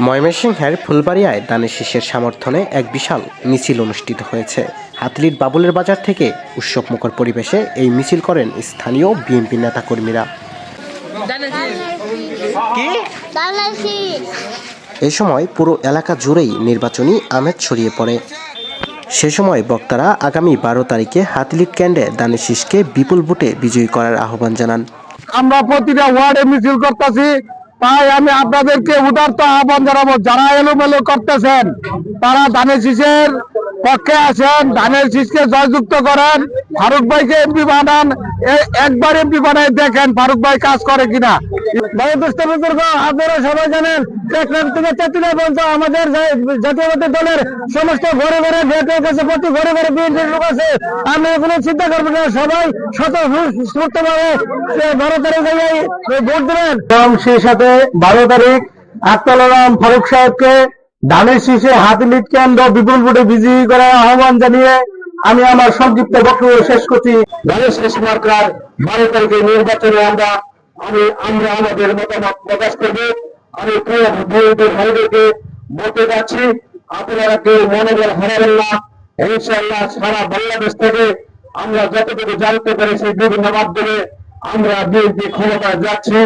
ময়মনসিংহের ফুলবাড়িয়ায় দানের শীষের সমর্থনে এক বিশাল মিছিল অনুষ্ঠিত হয়েছে। হাতলির বাবুলের বাজার থেকে উৎসবমুখর পরিবেশে এই মিছিল করেন স্থানীয় বিএনপি নেতাকর্মীরা। কি? বাংলাদেশি এ সময় পুরো এলাকা জুড়েই নির্বাচনী আমেজ ছড়িয়ে পড়ে। সে সময় বক্তারা আগামী বারো তারিখে হাতলির ক্যান্ডে দানের শীষকে বিপুল ভোটে বিজয়ী করার আহ্বান জানান। আমরা প্রতিটা ওয়ার্ডে মিছিল করতেছি। তাই আমি আপনাদেরকে উদারতা আহ্বান জানাব যারা এলোমেলো করতেছেন তারা ধানের শীষের পক্ষে আসেন ধানের শীষকে জয়যুক্ত করেন ফারুক ভাইকে এমপি বানান একবার এমপি বানাই দেখেন ফারুক ভাই কাজ করে কিনা। আপনারা সবাই জানেন থেকে তেতুলিয়া পর্যন্ত আমাদের যে- দলের সমস্ত ঘরে ঘরে ভোটের কাছে প্রতি ঘরে ঘরে বিএনপির লোক আছে। কোনো চিন্তা করব না সবাই বারো তারিখে যাই ভোট দেবেন। এবং সেই সাথে বারো তারিখ আক্তালাম ফারুক সাহেবকে ধানের শীষে হাতিলিট কেন্দ্র বিপুল ভোটে বিজয়ী করার আহ্বান জানিয়ে আমি আমার সংক্ষিপ্ত বক্তব্য শেষ করছি। ধানের শীষ মার্কার বারো তারিখে নির্বাচনে আমরা, আমি, আমরা আমাদের মতামত প্রকাশ করব। আমি প্রিয় ভাইদেরকে বলতে যাচ্ছি, আপনারা কেউ মনোবল হারাবেন না। ইনশাআল্লাহ সারা বাংলাদেশ থেকে আমরা যতটুকু জানতে পেরেছি বিভিন্ন মাধ্যমে আমরা বিএনপি ক্ষমতায় যাচ্ছি।